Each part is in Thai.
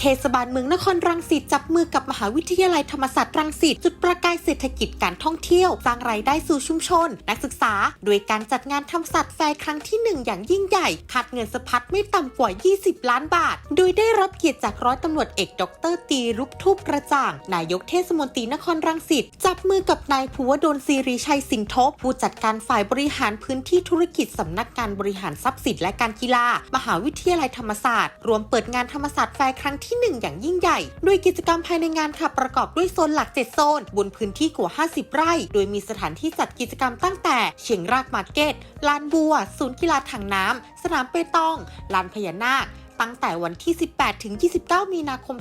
เทศบาลเมืองนครรังสิตจับมือกับมหาวิทยาลัยธรรมศาสตร์รังสิตจุดประกายเศรษฐกิจการท่องเที่ยว สร้างรายได้สู่ชุมชน นักศึกษา โดยการจัดงานธรรมศาสตร์แฟร์ครั้งที่หนึ่งอย่างยิ่งใหญ่คาดเงินสะพัดไม่ต่ำกว่า 20 ล้านบาท โดยได้รับเกียรติจากร้อยตำรวจเอกดรตีรุปทูปกระจ่าง นายกเทศมนตรีนครรังสิตจับมือกับนายภูวดลศิริชัยสิงห์ทบผู้จัดการฝ่ายบริหารพื้นที่ธุรกิจสำนักงานบริหารทรัพย์สินและการกีฬา มหาวิทยาลัยธรรมศาสตร์ รวมเปิดงานธรรมศาสตร์แฟร์ครั้งที่หนึ่งอย่างยิ่งใหญ่ โดยกิจกรรมภายในงานค่ะประกอบด้วยโซนหลัก 7 โซน บนพื้นที่กว่า 50 ไร่ โดยมีสถานที่จัดกิจกรรมตั้งแต่ เชียงรากมาร์เก็ต ลานบัว ศูนย์กีฬาถังน้ำ สนามเปตอง ลานพญานาคตั้งแต่วันที่ 18 ถึง 29 มีนาคม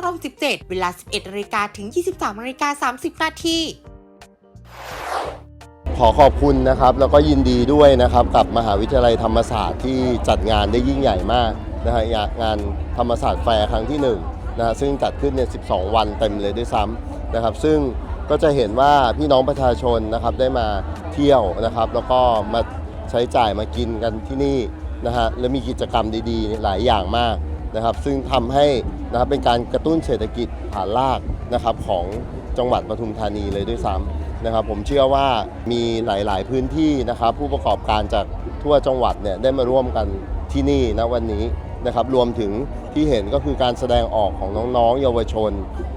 2517 เวลา 11นาฬิกาถึง 23นาฬิกา30 นาทีขอขอบคุณนะครับ แล้วก็ยินดีด้วยนะครับ กับมหาวิทยาลัยธรรมศาสตร์ที่จัดงานได้ยิ่งใหญ่มาก นะฮะงานธรรมศาสตร์แฟร์ครั้งที่1นะฮะซึ่งจัดขึ้นเนี่ย12 วันเต็มเลยด้วยซ้ำนะครับ ซึ่งก็จะเห็นว่าพี่น้องประชาชนนะครับได้มาเที่ยวนะครับ แล้วก็มาใช้จ่ายมากินกันที่นี่นะฮะและมีกิจกรรมดีๆ หลายอย่างมากนะครับ ซึ่งทำให้นะครับเป็นการกระตุ้นเศรษฐกิจฐานรากนะครับของจังหวัดปทุมธานีเลยด้วยซ้ำนะครับ ผมเชื่อว่ามีหลายๆพื้นที่นะครับ ผู้ประกอบการจากทั่วจังหวัดเนี่ยได้มาร่วมกันที่นี่นะวันนี้ นะครับรวมถึงที่เห็นก็คือการแสดงออกของน้องๆ เยาวชน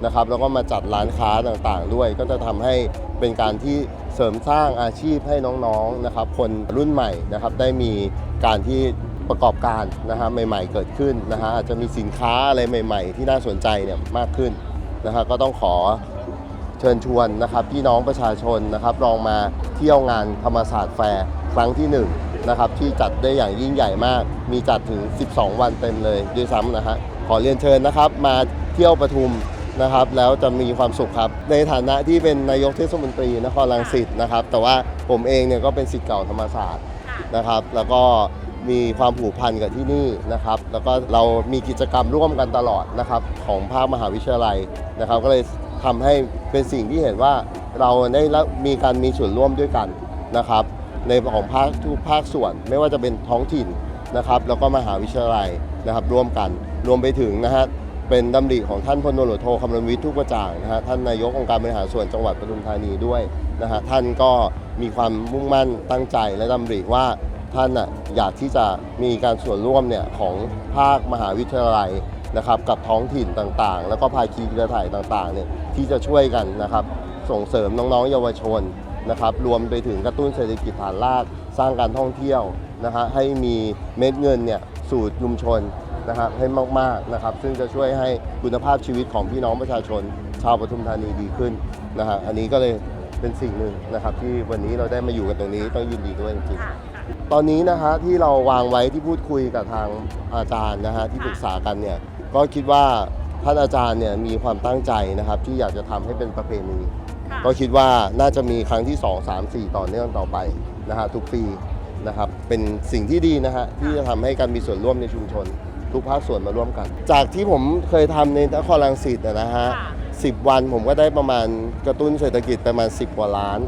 นะครับแล้วก็มาจัดร้านค้าต่างๆ ด้วย ก็จะทำให้เป็นการที่เสริมสร้างอาชีพให้น้องๆนะครับคนรุ่นใหม่นะครับได้มีการที่ประกอบการนะฮะใหม่ ๆ เกิดขึ้นนะฮะอาจจะมีสินค้าอะไรใหม่ ๆ ที่น่าสนใจเนี่ยมากขึ้นนะฮะก็ต้องขอ ชิญชวนนะครับพี่น้องประชาชนนะครับลองมาเที่ยวงานธรรมศาสตร์แฟร์ครั้งที่1นะครับที่จัดได้อย่างยิ่งใหญ่มาก มีจัดถึง 12 วันเต็มเลยด้วยซ้ำนะฮะขอเรียนเชิญนะครับ มาเที่ยวปทุมนะครับ แล้วจะมีความสุขครับ ในฐานะที่เป็นนายกเทศมนตรีนครรังสิตนะครับ แต่ว่าผมเองเนี่ยก็เป็นศิษย์เก่าธรรมศาสตร์นะครับ แล้วก็มีความผูกพันกับที่นี่นะครับ แล้วก็เรามีกิจกรรมร่วมกันตลอดนะครับของภาคมหาวิทยาลัยนะครับ ก็เลย ทำให้เป็นสิ่งที่เห็นว่าเราได้มีการมีส่วนร่วมด้วยกันนะครับ ในของภาคทุกภาคส่วน ไม่ว่าจะเป็นท้องถิ่นนะครับ แล้วก็มหาวิทยาลัยนะครับร่วมกันรวมไปถึงนะฮะเป็นดำริของท่านพลตำรวจโทคำรณวิทย์ทุกประจ่างนะฮะท่านนายกองค์การบริหารส่วนจังหวัดปทุมธานีด้วยนะฮะท่านก็มีความมุ่งมั่นตั้งใจและดำริว่าท่านน่ะอยากที่จะมีการส่วนร่วมเนี่ยของภาคมหาวิทยาลัย นะครับกับท้องถิ่นต่างๆ แล้วก็ภาคีเครือข่ายต่างๆเนี่ยที่จะช่วยกันนะครับส่งเสริมน้องๆเยาวชนนะครับรวมไปถึงกระตุ้นเศรษฐกิจฐานรากสร้างการท่องเที่ยวนะฮะให้มีเม็ดเงินเนี่ยสู่ชุมชนนะครับให้มากๆนะครับ ซึ่งจะช่วยให้คุณภาพชีวิตของพี่น้องประชาชน ชาวปทุมธานีดีขึ้นนะฮะอันนี้ก็เลยเป็นสิ่งหนึ่งนะครับ ที่วันนี้เราได้มาอยู่กันตรงนี้ต้องยินดีด้วยจริงๆ ตอนนี้นะฮะที่เราวางไว้ที่พูดคุยกับทางอาจารย์นะฮะที่ปรึกษากันเนี่ยก็คิดว่าท่านอาจารย์เนี่ยมีความตั้งใจนะครับที่อยากจะทำให้เป็นประเพณี ก็คิดว่าน่าจะมีครั้งที่ 2 3 4 ต่อเนื่องต่อไปนะฮะทุกปีนะครับเป็นสิ่งที่ดีนะฮะที่จะทำให้การมีส่วนร่วมในชุมชน ทุกภาคส่วนมาร่วมกัน จากที่ผมเคยทำในนครรังสิตนะนะฮะสิบวันผมก็ได้ประมาณกระตุ้นเศรษฐกิจประมาณ 10 กว่าล้าน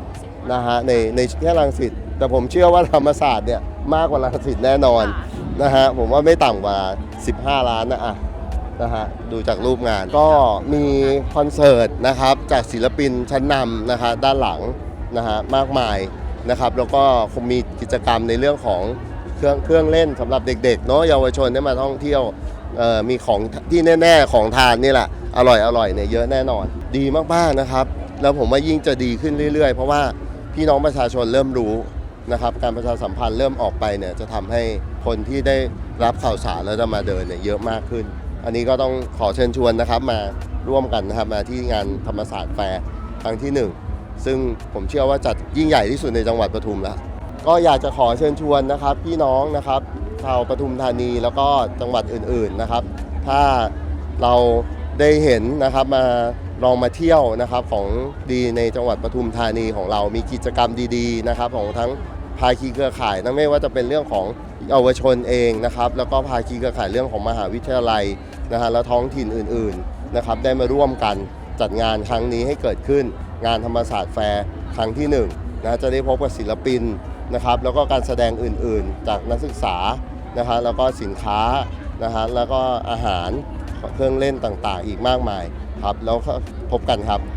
นะฮะในในแค่รังสิต แต่ผมเชื่อว่าธรรมศาสตร์เนี่ยมากกว่ารังสิตแน่นอนนะฮะผมว่าไม่ต่ำกว่า 15 ล้านนะอะนะฮะดูจากรูปงานก็มีคอนเสิร์ตนะครับจากศิลปินชั้นนำนะฮะด้านหลังนะฮะมากมายนะครับแล้วก็คงมีกิจกรรมในเรื่องของเครื่องเครื่องเล่นสำหรับเด็กๆเนาะเยาวชนได้มาท่องเที่ยวเอ่อมีของที่แน่ๆของทานนี่แหละอร่อยอร่อยเนี่ยเยอะแน่นอน ดีมากๆนะครับ แล้วผมว่ายิ่งจะดีขึ้นเรื่อยๆ เพราะว่าพี่น้องประชาชนเริ่มรู้ นะครับการประชาสัมพันธ์เริ่มออกไปเนี่ยจะทำให้คนที่ได้รับข่าวสารแล้วจะมาเดินเนี่ยเยอะมากขึ้น อันนี้ก็ต้องขอเชิญชวนนะครับมาร่วมกันนะครับมาที่งานธรรมศาสตร์แฟร์ครั้งที่หนึ่งซึ่งผมเชื่อว่าจัดยิ่งใหญ่ที่สุดในจังหวัดปทุมแล้วก็อยากจะขอเชิญชวนนะครับพี่น้องนะครับชาวปทุมธานีแล้วก็จังหวัดอื่นๆนะครับ ถ้าเราได้เห็นนะครับมาลองมาเที่ยวนะครับของดีในจังหวัดปทุมธานีของเรามีกิจกรรมดีๆนะครับของทั้ง ภาคีเครือข่ายนะไม่ว่าจะเป็นเรื่องของเยาวชนเองนะครับ แล้วก็ภาคีเครือข่ายเรื่องของมหาวิทยาลัยนะฮะและท้องถิ่นอื่นๆนะครับได้มาร่วมกันจัดงานครั้งนี้ให้เกิดขึ้น งานธรรมศาสตร์แฟร์ครั้งที่หนึ่งนะจะได้พบกับศิลปินนะครับแล้วก็การแสดงอื่นๆ จากนักศึกษานะฮะแล้วก็สินค้านะฮะแล้วก็อาหารเครื่องเล่นต่างๆ อีกมากมายครับแล้วพบกันครับ